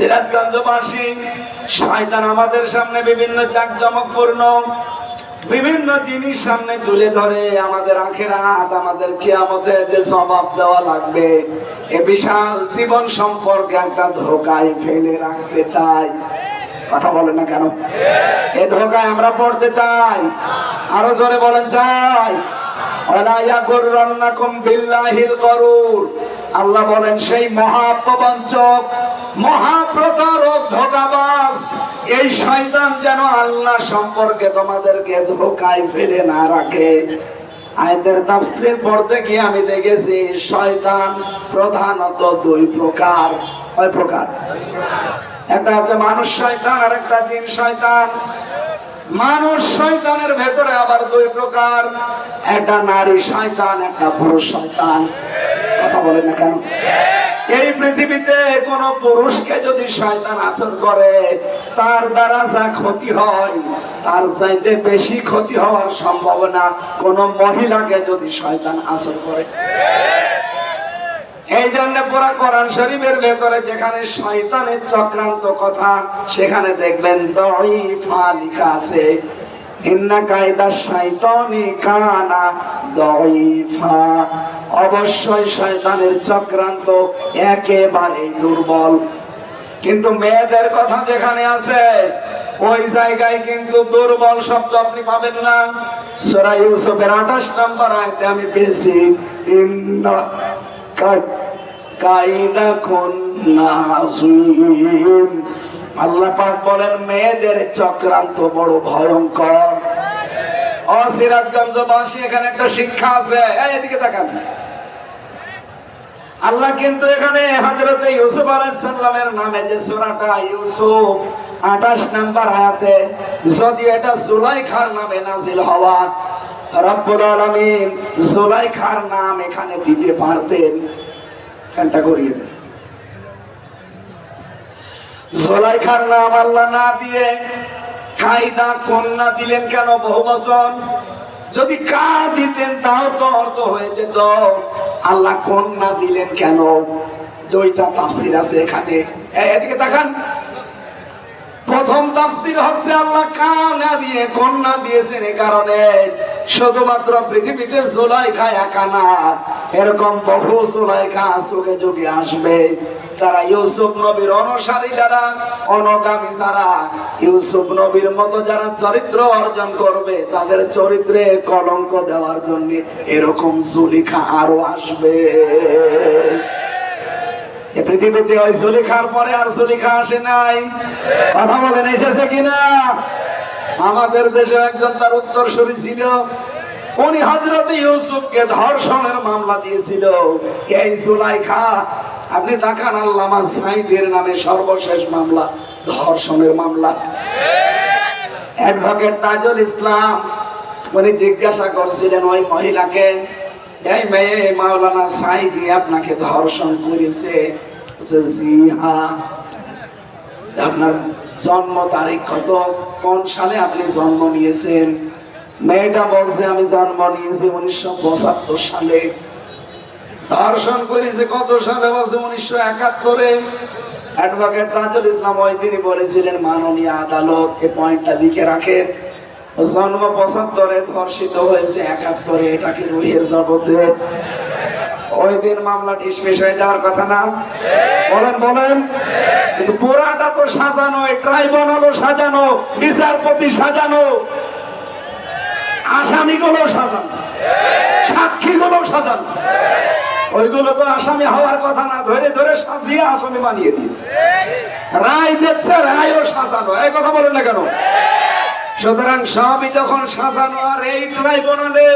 সিরাজগঞ্জবাসী, শয়তান আমাদের সামনে বিভিন্ন জাকজমকপূর্ণ, বিভিন্ন জিনিস সামনে তুলে ধরে। আমাদের আখের হাত আমাদের কিয়ামতে যে জবাব দেওয়া লাগবে, এ বিশাল জীবন সম্পর্কে একটা ধোকায় ফেলে রাখতে চাই। কথা বলেন না কেন? এ ধোকায় আমরা পড়তে চাই। আরও জোরে বলেন, চাই। আল্লাহ বলেন, সেই মহাপ্রবঞ্চক মহাপ্রতারক ধোকাবাজ, এই শয়তান যেন আল্লাহ সম্পর্কে তোমাদেরকে ধোকায় ফেলে না রাখে। আয়দের তাফসীর পড়তে গিয়ে আমি দেখেছি, শয়তান প্রধানত দুই প্রকার। কয় প্রকার? একটা হচ্ছে মানুষ শয়তান আর একটা জিন শয়তান। মানুষ শয়তানের ভেতরে আবার দুই প্রকার। একটা নারী শয়তান, একটা পুরুষ শয়তান। কথা বলেন না কেন? এই পৃথিবীতে কোন পুরুষকে যদি শয়তান আসর করে, তার দ্বারা যা ক্ষতি হয়, তার চাইতে বেশি ক্ষতি হওয়ার সম্ভাবনা কোন মহিলাকে যদি শয়তান আসর করে। এই জন্য পুরা কোরআন শরীফের ভেতরে যেখানে শয়তানের চক্রান্ত কথা, সেখানে দেখবেন দইফা লেখা আছে। ইন্না কায়দা শয়তানি কানা দইফা অবশ্যই শয়তানের চক্রান্ত একেবারে দুর্বল। কিন্তু মেয়েদের কথা যেখানে আছে, ওই জায়গায় কিন্তু দুর্বল শব্দ আপনি পাবেন না। সূরা ইউসুফের 28 নম্বর আয়াতে আমি পেয়েছি, ইন্না কা- কাইদা কুন্না আযীম। আল্লাহ পাক বলেন, মেয়েদের চক্রান্ত বড় ভয়ঙ্কর। ও সিরাজগঞ্জবাসী এখানে একটা শিক্ষা আছে। এদিকে তাকান। আল্লাহ কিন্তু এখানে হযরতে ইউসুফ আলাইহিস সালামের নামে যে সূরাটা ইউসুফ 28 নাম্বার আয়াতে, যদি এটা সুলাইখার নামে নাজিল হওয়া, রব্বুল আলামিন সুলাইখার নাম এখানে দিতে পারতেন। ফ্যানটা করিয়ে দেয় জলাইখার নাম আল্লাহ না দিয়ে কায়দা কন্যা দিলেন কেন বহু বছর যদি কা দিতেন তাও তো অর্থ হয়ে যেত। আল্লাহ কন্যা দিলেন কেন? দুইটা তাফসির আছে এখানে। এদিকে দেখান প্রথম তাফসির হচ্ছে আল্লাহ কানা দিয়ে কন্যা দিয়েছেন এ কারণে। শুধুমাত্র পৃথিবীতে জোলাইখা একা না, এরকম বহু জোলাইখা যুগে যুগে আসবে। তারা ইউসুফ নবীর অনুসারী যারা, অনগামী যারা, ইউসুফ নবীর মতো যারা চরিত্র অর্জন করবে, তাদের চরিত্রে কলঙ্ক দেওয়ার জন্য এরকম জুলিখা আরও আসবে। এ পৃথিবীতে ওই জুলিখার পরে আর জুলিখা আসে নাই। কথা বলেন, এসেছে কিনা? আমাদের দেশে একজন তার উত্তর উত্তরসূরি ছিল। উনি হজরত ইউসুফকে ধর্ষণের মামলা দিয়েছিল। এই জুলাইখা, আপনি দেখান আল্লামা সাইদের নামে সর্বশেষ মামলা, ধর্ষণের মামলা। অ্যাডভোকেট তাজুল ইসলাম, উনি জিজ্ঞাসা করছিলেন ওই মহিলাকে এই মেয়ে মাওলানা সাই দিয়ে আপনাকে ধর্ষণ করেছে আপনার জন্ম তারিখ কত? কোন সালে আপনি জন্ম নিয়েছেন? মেয়েটা বলছে, আমি জন্ম নিয়েছি উনিশশো পঁচাত্তর সালে। ধর্ষণ করেছে কত সালে বলছে? উনিশশো একাত্তরে। অ্যাডভোকেট তাজুল ইসলাম ওই তিনি বলেছিলেন, মাননীয় আদালত এই পয়েন্টটা লিখে রাখেন। জন্ম পঁচাত্তরে ধর্ষিত হয়েছে একাত্তরে এটা কি রুহের জগতে ওই দিন মামলা ডিসমিস হয়ে যাওয়ার কথা না? বলেন বলেন। কিন্তু পুরাটা তো সাজানো ট্রাইব্যুনালও সাজানো, বিচারপতি সাজানো। আসামিগুলো সাজানো সাক্ষীগুলো সাজানো। ওইগুলো তো আসামি হওয়ার কথা না, ধরে ধরে সাজিয়ে আসামি বানিয়ে দিয়েছে। রায় দিচ্ছে, রায়ও সাজানো। এই কথা বলেন না কেন? সুতরাং সবই যখন সাজানো, আর এই ট্রাইব্যুনালে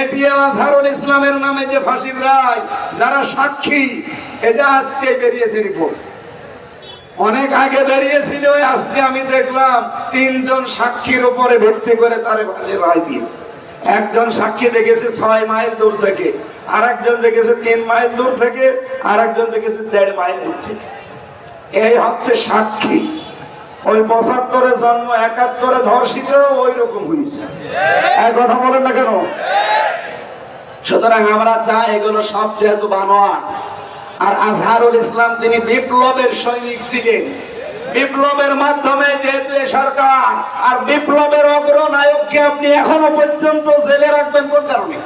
এটিএম আজহারুল ইসলামের নামে যে ফাঁসির রায়, যারা সাক্ষী এ যে আজকে বেরিয়েছে রিপোর্ট অনেক আগে বেরিয়েছিল আজকে আমি দেখলাম তিনজন সাক্ষীর উপরে ভিত্তি করে তার ফাঁসির রায় দিয়েছে। একজন সাক্ষী দেখেছে ছয় মাইল দূর থেকে আর একজন দেখেছে তিন মাইল দূর থেকে আর একজন দেখেছে দেড় মাইল দূর থেকে। এই হচ্ছে সাক্ষী। ওই পঁচাত্তরে জন্ম, একাত্তরে ধর্ষিত ওই রকম হয়েছে এক কথা বলেন না কেন? সুতরাং আমরা চাই এগুলো সব যেহেতু বানোয়াট। আর আজহারুল ইসলাম তিনি বিপ্লবের সৈনিক ছিলেন। বিপ্লবের মাধ্যমে যেহেতু সরকার, আর বিপ্লবের অগ্রনায়ককে আপনি এখনও পর্যন্ত জেলে রাখবেন কোন কারণে?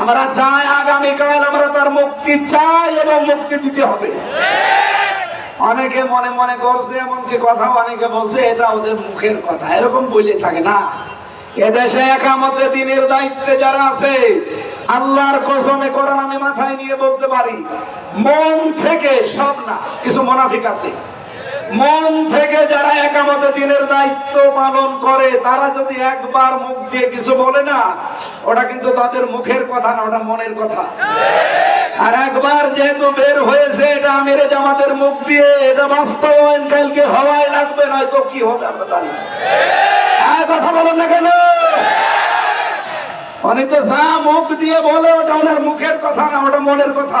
আমরা চাই আগামীকাল আমরা তার মুক্তি চাই এবং মুক্তি দিতে হবে। অনেকে মনে মনে করছে, এমনকি কথা অনেকে বলছে, এটা ওদের মুখের কথা। এরকম বলে থাকে না। এদেশে একামতে দিনের দায়িত্বে যারা আছে, আল্লাহর কসমে করার আমি মাথায় নিয়ে বলতে পারি, মন থেকে সব না, কিছু মোনাফিক আছে। মন থেকে যারা একামত দিনের দায়িত্ব পালন করে, তারা যদি একবার মুখ দিয়ে কিছু বলে না, ওটা কিন্তু তাদের মুখের কথা না, ওটা মনের কথা। আর একবার যেহেতু বের হয়েছে, এটা আমিরে জামাতের মুখ দিয়ে, এটা বাস্তবায়ন কালকে হওয়াই লাগবে, নয়তো কি হবে আমরা আর কথা বলেন না কেন? অনেক তো যা মুখ দিয়ে বলে, ওটা ওনার মুখের কথা না, ওটা মনের কথা।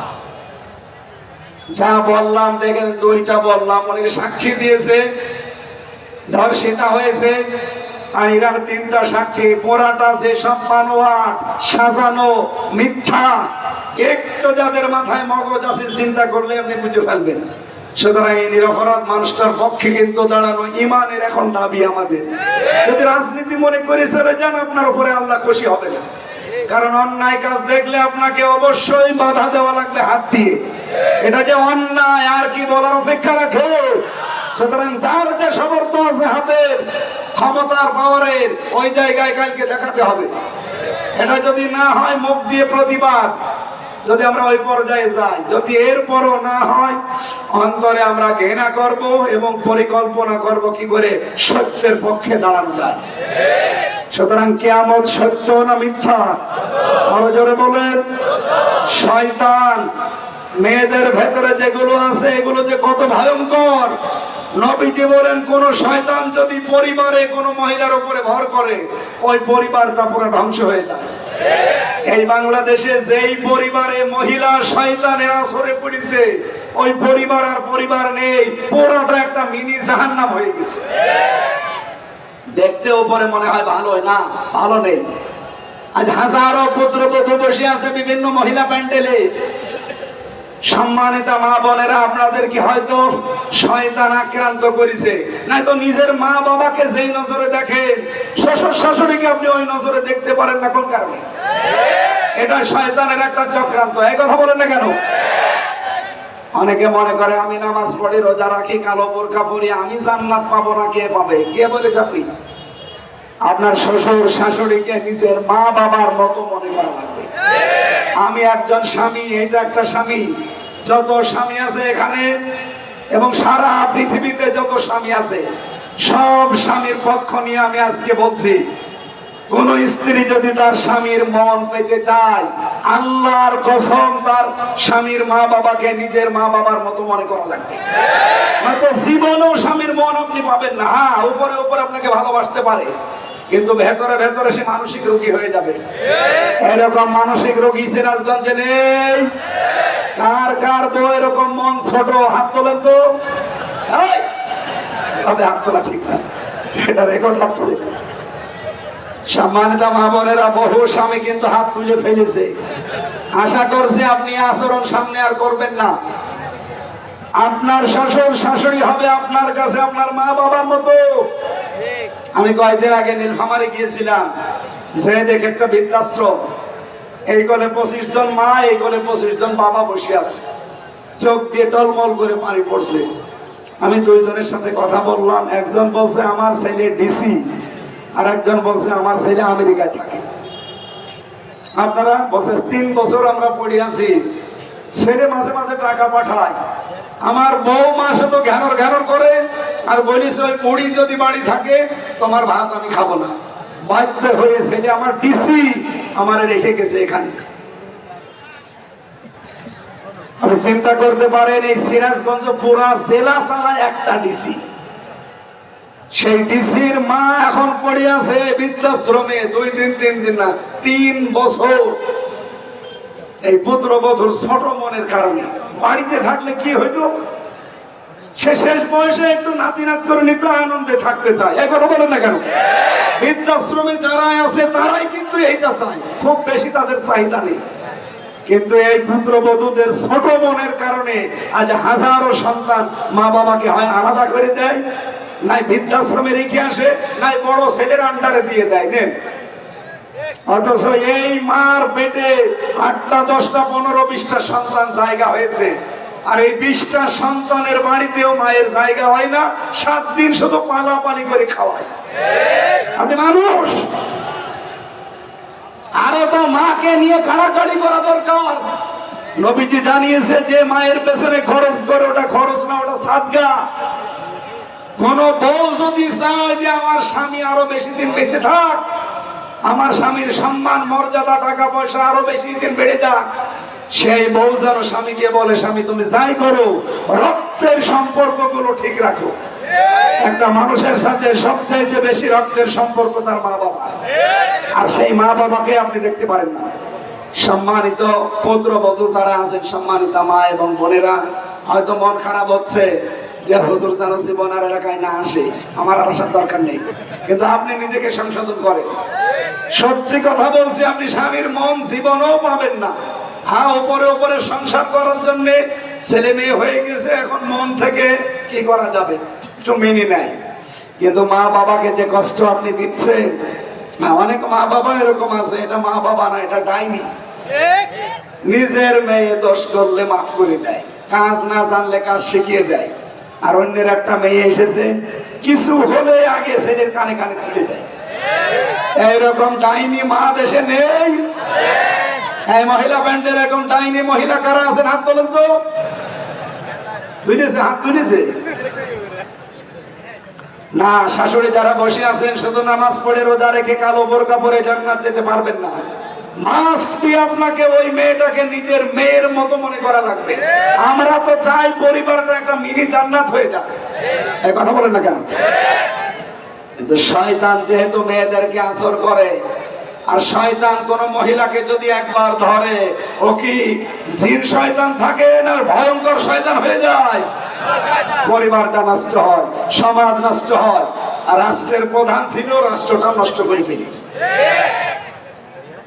যা বললাম, দেখেন দুইটা বললাম, অনেক সাক্ষী দিয়েছে, ধর্ষিতা হয়েছে, আর তিনটা সাক্ষী। পোড়াটা যে সাজানো, মিথ্যা, একটু যাদের মাথায় মগজ আছে, চিন্তা করলে আপনি বুঝে ফেলবেন। সুতরাং নিরপরাধ মানুষটার পক্ষে কিন্তু দাঁড়ানো ইমানের এখন দাবি আমাদের। যদি রাজনীতি মনে করে আপনার উপরে আল্লাহ খুশি হবে না। কারণ অন্যায় কাজ দেখলে আপনাকে অবশ্যই বাধা দেওয়া লাগবে হাত দিয়ে। এটা যে অন্যায়, আর কি বলার অপেক্ষা রাখে। সুতরাং যার যে সমর্থ আছে হাতের, ক্ষমতার পাওয়ারের, ওই জায়গায় কালকে দেখাতে হবে। এটা যদি না হয়, মুখ দিয়ে প্রতিবাদ। যদি আমরা ওই পর্যায়ে যাই, যদি এরপরও না হয়, অন্তরে আমরা ঘৃণা করব এবং পরিকল্পনা করব কি করে সত্যের পক্ষে দাঁড়ানো যায়। সুতরাং কেয়ামত সত্য না মিথ্যা? জোরে বলেন। শয়তান, মেয়েদের ভেতরে যেগুলো আছে, এগুলো যে কত ভয়ঙ্কর। নবীজি বলেন, কোন শয়তান যদি পরিবারে কোন মহিলার উপরে ভর করে, ওই পরিবারটা পুরো ধ্বংস হয়ে যায়। এই বাংলাদেশে যেই পরিবারে মহিলা শয়তানের আসরে পড়েছে, ওই পরিবার আর পরিবার নেই, পুরোটা একটা মিনি জাহান্নাম হয়ে গেছে। দেখতে উপরে মনে হয় ভালো না, ভালো নেই। আজ হাজারো পুত্রবধূ বসে আছে বিভিন্ন মহিলা প্যান্ডেলে। সম্মানিত মা বোনেরা, আপনাদের কি হয়তো শয়তান আক্রান্ত করেছে? নাই তো নিজের মা বাবাকে যেই নজরে দেখেন, শ্বশুর শাশুড়িকে আপনি ওই নজরে দেখতে পারেন না কোন কারণে? এটা শয়তানের একটা চক্রান্ত। এই কথা বলেন না কেন? অনেকে মনে করে, আমি নামাজ পড়ি, রোজা রাখি, কালো বোরকা পরি, আমি জান্নাত পাবো না, কে পাবে? কে বলে আপনি? আপনার শ্বশুর শাশুড়িকে নিজের মা বাবার মতো মনে করা লাগবে। আমি একজন স্বামী এটা একটা স্বামী। যত স্বামী আছে এখানে, এবং সারা পৃথিবীতে যত স্বামী আছে, সব স্বামীর পক্ষ নিয়ে আমি আজকে বলছি কোন স্ত্রী যদি তার স্বামীর মন পেতে চায়, আল্লাহর কসম তার স্বামীর মা বাবাকে নিজের মা বাবার মতো মনে করা লাগবে। হয়তো জীবনেও স্বামীর মন আপনি পাবেন না। হ্যাঁ উপরে উপরে আপনাকে ভালোবাসতে পারে, কিন্তু ভেতরে ভেতরে সে মানসিক রোগী হয়ে যাবে। এরকম মানসিক রোগী সিরাজগঞ্জে নেই। কার কার বউ এরকম মন ছোট, হাত তোলেন তো! তবে হাত তোলা ঠিক না। এটা রেকর্ড হচ্ছে সম্মানিত বহু স্বামী কিন্তু হাত তুলে ফেলেছে। আশা আপনি আচরণ সামনে আর করবেন না। আপনার শ্বশুর, শাশুড়ি হবে আপনার কাছে, আপনার মা বাবার মতো। আমি কয়েকদিন আগে নীলফামারে গিয়েছিলাম, যে দেখে একটা বৃদ্ধাশ্রম। এই কোলে পঁচিশ জন মা, এই কোলে পঁচিশ জন বাবা বসে আছে। চোখ দিয়ে টলমল করে পানি পড়ছে। আমি দুইজনের সাথে কথা বললাম, একজন বলছে, আমার ছেলে ডিসি। আর একজন বলছে, আমার ছেলে আমেরিকায় থাকে। আপনারা বলছে, তিন বছর আমরা পড়ে আছি। ছেলে মাঝে মাঝে টাকা পাঠায়। আমার বউ মাসে তো ঘ্যানর ঘ্যানর করে আর বলিস, ওই মুড়ি যদি বাড়ি থাকে, তোমার ভাত আমি খাব না। বাধ্য হয়ে ছেলে আমার ডিসি আমার রেখে গেছে এখানে। আপনি চিন্তা করতে পারেন, এই সিরাজগঞ্জ পুরা জেলা ছাড়া একটা ডিসি। সেই ডিসির মা এখন বৃদ্ধাশ্রমে দুই দিন, তিন দিন না, তিন বছর। এই পুত্রবধূর ছোট মনের কারণে। বাড়িতে থাকলে কি হইতো? সে শেষ বয়সে একটু নাতি আনন্দে থাকতে চায়। এই কথা না কেন? বৃদ্ধাশ্রমে যারা আছে, তারাই কিন্তু এইটা চায়। খুব বেশি তাদের চাহিদা নেই। কিন্তু এই পুত্র পুত্রবধূদের ছোট মনের কারণে আজ হাজারো সন্তান মা বাবাকে হয় আলাদা করে দেয়। নাই বৃদ্ধাশ্রমে রেখে আসে, নাই বড় ছেলের আন্ডারে দিয়ে দেয়, নেন। অথচ এই মার পেটে আটটা, দশটা, পনেরো, বিশটা সন্তান জায়গা হয়েছে। আর এই বিশটা সন্তানের বাড়িতেও মায়ের জায়গা হয় না, সাত দিন শুধু পালাপালি করে খাওয়ায়। আপনি মানুষ! আরও তো মাকে নিয়ে কাড়াকাড়ি করা দরকার। নবীজি জানিয়েছে যে মায়ের পেছনে খরচ করে, ওটা খরচ না, ওটা সাদগা। কোন বউ যদি চায় যে আমার স্বামী আরও বেশি দিন বেঁচে থাক, আমার স্বামীর সম্মান, মর্যাদা, টাকা পয়সা আরও বেশি দিন বেড়ে যাক, সেই বউ যেন স্বামীকে বলে, স্বামী, তুমি যাই করো, রক্তের সম্পর্কগুলো ঠিক রাখো। একটা মানুষের সাথে সবচাইতে বেশি রক্তের সম্পর্ক তার মা বাবা আর সেই মা বাবাকে আপনি দেখতে পারেন না। সম্মানিত পুত্রবধূ যারা আছেন, সম্মানিতা মা এবং বোনেরা, হয়তো মন খারাপ হচ্ছে যে হুজুর যেন জীবনার এলাকায় না আসে আমার আর আসার দরকার নেই। কিন্তু আপনি নিজেকে সংশোধন করেন। সত্যি কথা বলছি আপনি স্বামীর মন জীবনও পাবেন না। হ্যাঁ উপরে উপরে সংসার করার জন্য ছেলে মেয়ে হয়ে গেছে এখন মন থেকে কি করা যাবে? একটু মেনে নেয়। কিন্তু মা বাবাকে যে কষ্ট আপনি দিচ্ছেন হ্যাঁ, অনেক মা বাবা এরকম আছে এটা মা বাবা না এটা ডাইনি। নিজের মেয়ে দোষ করলে মাফ করে দেয়। কাজ না জানলে কাজ শিখিয়ে দেয়। আর অন্যের একটা মেয়ে এসেছে, কিছু হলে আগে ছেলের কানে কানে তুলে দেয়। এইরকম ডাইনি মা দেশে নেই। এই মহিলা ব্যান্ডের এরকম ডাইনি মহিলা কারা আছেন? হাত তোলেন তো। তুলেছে, হাত তুলেছে। না, শাশুড়ি যারা বসে আছেন, শুধু নামাজ পড়ে রোজা রেখে কালো বোরকা পরে জান্নাত যেতে পারবেন না। মাস্ট বি আপনাকে ওই মেয়েটাকে নিজের মেয়ের মতো মনে করা লাগবে। আমরা তো চাই পরিবারটা একটা কথা না কেন? শয়তান যেহেতু মেয়েদেরকে আসর করে, আর শয়তান কোন মহিলাকে যদি একবার ধরে, ও কি জিন শয়তান থাকে না ভয়ঙ্কর শয়তান হয়ে যায়? পরিবারটা নষ্ট হয়, সমাজ নষ্ট হয়, আর রাষ্ট্রের প্রধান ছিল রাষ্ট্রটা নষ্ট করে ফেলেছে।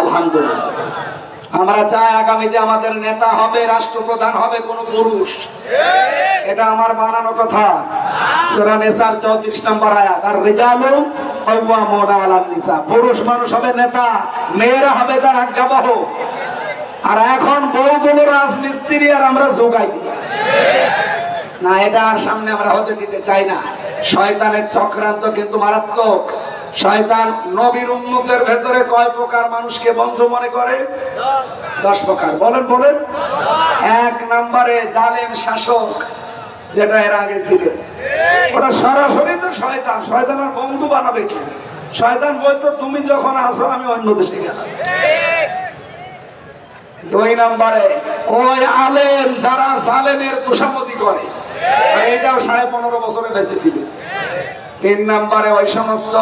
আলহামদুলিল্লাহ আমরা চাই আগামীতে আমাদের নেতা হবে, রাষ্ট্রপ্রধান হবে, কোন পুরুষ। এটা আমার বানানো কথা। সূরা 34 নম্বর আয়াত। আর রিজালু পুরুষ মানুষ হবে নেতা, মেয়েরা হবে তার আজ্ঞাবহ। আর এখন বউগুলো রাজমিস্ত্রি আর আমরা যোগাই না, এটা সামনে আমরা হতে দিতে চাই না। শয়তানের চক্রান্ত কিন্তু মারাত্মক। শয়তান নবীর উন্মতের ভেতরে কয় প্রকার মানুষকে বন্ধু মনে করে? দশ প্রকার। বলেন বলেন। এক নম্বরে জালেম শাসক, যেটা এর আগে ছিল। ওটা সরাসরি তো শয়তান। শয়তান আর বন্ধু বানাবে কি? শয়তান বলতো, তুমি যখন আসো আমি অন্য দেশে গেলাম। দুই নম্বরে, ওই আলেম যারা সালেমের তুষামতি করে এটাও সাড়ে পনেরো বছরে তিন নম্বরে ওই সমস্ত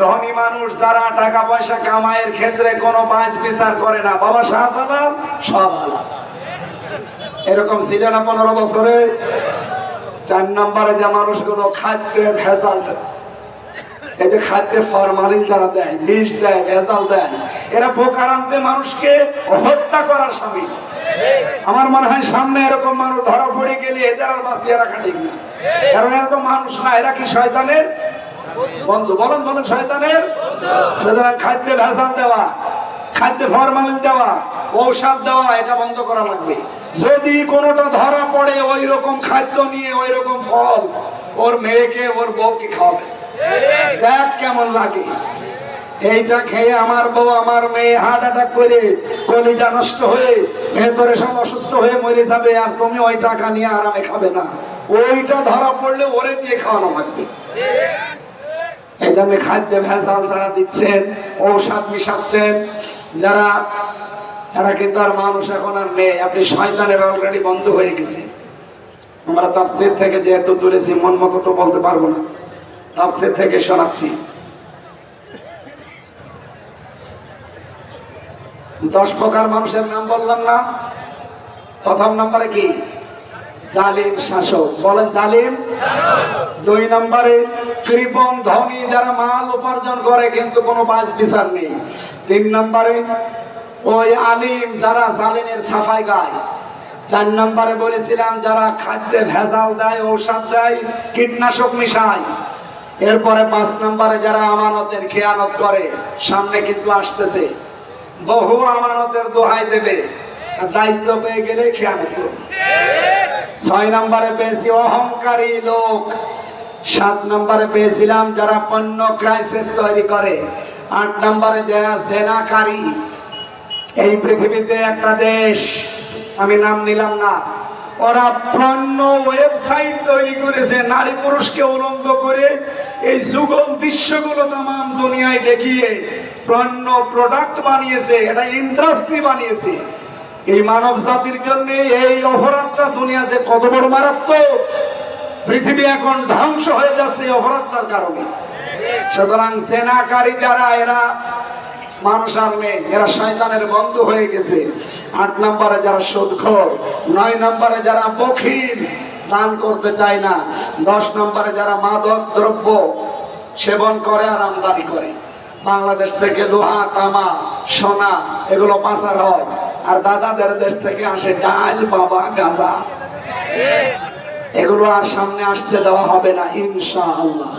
ধনী মানুষ যারা টাকা পয়সা ক্ষেত্রে কোনো পাঁচ বিচার করে না, বাবা সব এরকম ছিল না পনেরো বছরে। চার নম্বরে যে মানুষগুলো খাদ্যে ভেজাল এই যে খাদ্যে ফরমালিন যারা দেয়, বিষ দেয়, ভেজাল দেয় এরা বোকারান্তে মানুষকে হত্যা করার স্বামী। আমার মনে হয় সামনে এরকম মানুষ ধরা পড়ে গেলে এদের আর বাঁচিয়ে রাখা ঠিক না। কারণ এরা তো মানুষ না, এরা কি শয়তানের বন্ধু? বলেন বলেন, শয়তানের সুতরাং খাদ্যে ভেজাল দেওয়া, খাদ্যে ফরমালিন দেওয়া, ঔষধ দেওয়া, এটা বন্ধ করা লাগবে। যদি কোনোটা ধরা পড়ে ওই রকম খাদ্য নিয়ে ওই রকম ফল, ওর মেয়েকে, ওর বউকে খাওয়াবে। দেখ কেমন লাগে। এইটা খেয়ে আমার বউ, আমার মেয়ে হার্ট অ্যাটাক করে কলিজা নষ্ট হয়ে ভেতরে সব অসুস্থ হয়ে মরে যাবে আর তুমি ওই টাকা নিয়ে আরামে খাবে না। ওইটা ধরা পড়লে ওরে দিয়ে খাওয়ানো লাগবে। এই জন্য খাদ্যে ভেজাল যারা দিচ্ছেন, ঔষধ মিশাচ্ছেন, যারা তারা কিন্তু আর মানুষ এখন আর নেই। আপনি শয়তানের অলরেডি বন্ধ হয়ে গেছে আমরা তাফসির থেকে যেহেতু তুলেছি, মন মতো তো বলতে পারব না। তাফসির থেকে শোনাচ্ছি। দশ প্রকার মানুষের নাম বললাম না। প্রথম নম্বরে কি? জালিম শাসক। বলেন জালিম। দুই নম্বরে কৃপন ধনী যারা মাল উপার্জন করে কিন্তু কোনো বাজ বিচার নেই। তিন নম্বরে, ওই আলিম যারা জালিমের সাফাই গায়। চার নম্বরে বলেছিলাম, যারা খাদ্যে ভেজাল দেয়, ঔষধ দেয়, কীটনাশক মিশায়। এরপরে পাঁচ নম্বরে, যারা আমানতের খেয়ানত করে, সামনে কিন্তু আসতেছে। বহু আমানতের দোহাই দেবে। দায়িত্ব পেয়ে গেলে খেয়ানত করবে। ছয় নম্বরে পেয়েছি অহংকারী লোক। সাত নম্বরে পেয়েছিলাম যারা পণ্য ক্রাইসিস তৈরি করে। আট নম্বরে যারা সেনাকারী এই পৃথিবীতে একটা দেশ, আমি নাম নিলাম না। ওরা পণ্য ওয়েবসাইট তৈরি করেছে, নারী পুরুষকে উলঙ্গ করে এই যুগল দৃশ্যগুলো তাম দুনিয়ায় দেখিয়ে পণ্য প্রোডাক্ট বানিয়েছে, এটা ইন্ডাস্ট্রি বানিয়েছে। এই মানব জাতির জন্য এই অপরাধটা দুনিয়া যে কত বড় মারাত্মক, পৃথিবী এখন ধ্বংস হয়ে যাচ্ছে এই অপরাধটার কারণে। সুতরাং সেনাকারী যারা, এরা মানুষ আর নেই, এরা শয়তানের বন্ধু হয়ে গেছে। আট নম্বরে যারা সুদখোর, নয় নম্বরে যারা বখিল দান করতে চায় না। দশ নম্বরে যারা মাদক দ্রব্য সেবন করে আর আমদানি করে, বাংলাদেশ থেকে লোহা, তামা, সোনা এগুলো পাচার হয়, আর দাদাদের দেশ থেকে আসে ডাল, বাবা, গাঁজা। এগুলো আর সামনে আসতে দেওয়া হবে না, ইনশাআল্লাহ।